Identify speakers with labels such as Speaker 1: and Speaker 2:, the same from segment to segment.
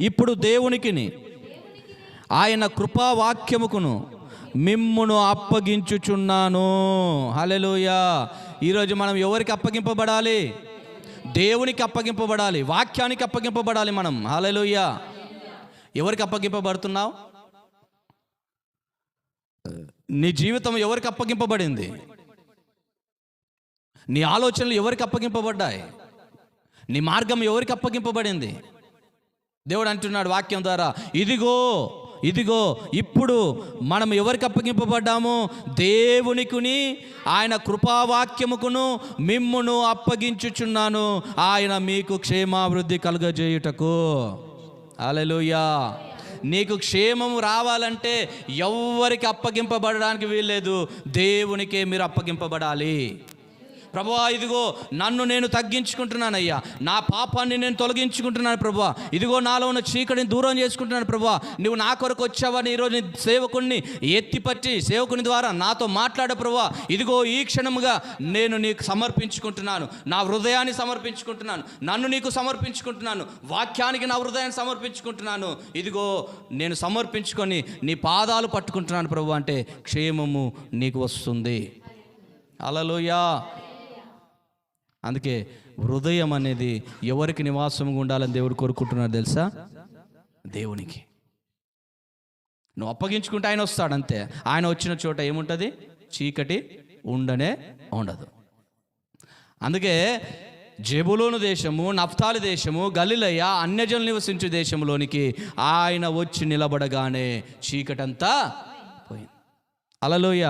Speaker 1: ఇప్పుడు దేవునికిని. ఆయన కృపావాక్యముకును. మిమ్మును అప్పగించుచున్నాను. హలెలుయా ఈరోజు మనం ఎవరికి అప్పగింపబడాలి? దేవునికి అప్పగింపబడాలి. వాక్యానికి అప్పగింపబడాలి మనం. హలెలుయా ఎవరికి అప్పగింపబడుతున్నావు? నీ జీవితం ఎవరికి అప్పగింపబడింది? నీ ఆలోచనలు ఎవరికి అప్పగింపబడ్డాయి? నీ మార్గం ఎవరికి అప్పగింపబడింది? దేవుడు అంటున్నాడు వాక్యం ద్వారా ఇదిగో ఇదిగో ఇప్పుడు మనం ఎవరికి అప్పగింపబడ్డాము? దేవునికుని ఆయన కృపావాక్యముకును మిమ్మును అప్పగించుచున్నాను. ఆయన మీకు క్షేమాభివృద్ధి కలుగజేయుటకు. అలలుయా నీకు క్షేమం రావాలంటే ఎవ్వరికి అప్పగింపబడడానికి వీల్లేదు. దేవునికే మీరు అప్పగింపబడాలి. ప్రభువా ఇదిగో నన్ను నేను తగ్గించుకుంటున్నానయ్యా. నా పాపాన్ని నేను తొలగించుకుంటున్నాను ప్రభువా ఇదిగో నాలో ఉన్న చీకటిని దూరం చేసుకుంటున్నాను ప్రభువా నువ్వు నా కొరకు వచ్చావని ఈరోజు నీ సేవకుణ్ణి ఎత్తిపట్టి సేవకుని ద్వారా నాతో మాట్లాడ ప్రభువా ఇదిగో ఈ క్షణముగా నేను నీకు సమర్పించుకుంటున్నాను. నా హృదయాన్ని సమర్పించుకుంటున్నాను. నన్ను నీకు సమర్పించుకుంటున్నాను. వాక్యానికి నా హృదయాన్ని సమర్పించుకుంటున్నాను. ఇదిగో నేను సమర్పించుకొని నీ పాదాలు పట్టుకుంటున్నాను ప్రభు. అంటే క్షేమము నీకు వస్తుంది. అలలోయా అందుకే హృదయం అనేది ఎవరికి నివాసంగా ఉండాలని దేవుడు కోరుకుంటున్నాడు తెలుసా? దేవునికి. నువ్వు అప్పగించుకుంటే ఆయన వస్తాడు అంతే. ఆయన వచ్చిన చోట ఏముంటుంది? చీకటి ఉండనే ఉండదు. అందుకే జెబులోను దేశము నఫ్తాలి దేశము గలిలయ అన్యజనులు నివసించు దేశంలోనికి ఆయన వచ్చి నిలబడగానే చీకటంతా పోయింది. అలలోయ.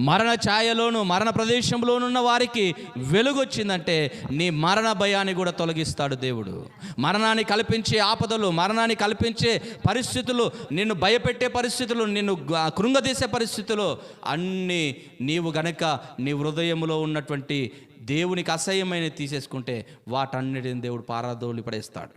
Speaker 1: మరణ ఛాయలోను మరణ ప్రదేశంలోనున్న వారికి వెలుగొచ్చిందంటే నీ మరణ భయాన్ని కూడా తొలగిస్తాడు దేవుడు. మరణాన్ని కల్పించే ఆపదలు మరణాన్ని కల్పించే పరిస్థితులు నిన్ను భయపెట్టే పరిస్థితులు నిన్ను కృంగదీసే పరిస్థితులు అన్నీ నీవు గనక నీ హృదయంలో ఉన్నటువంటి దేవునికి అసహ్యమైన తీసేసుకుంటే వాటన్నిటిని దేవుడు పారదోలి పడేస్తాడు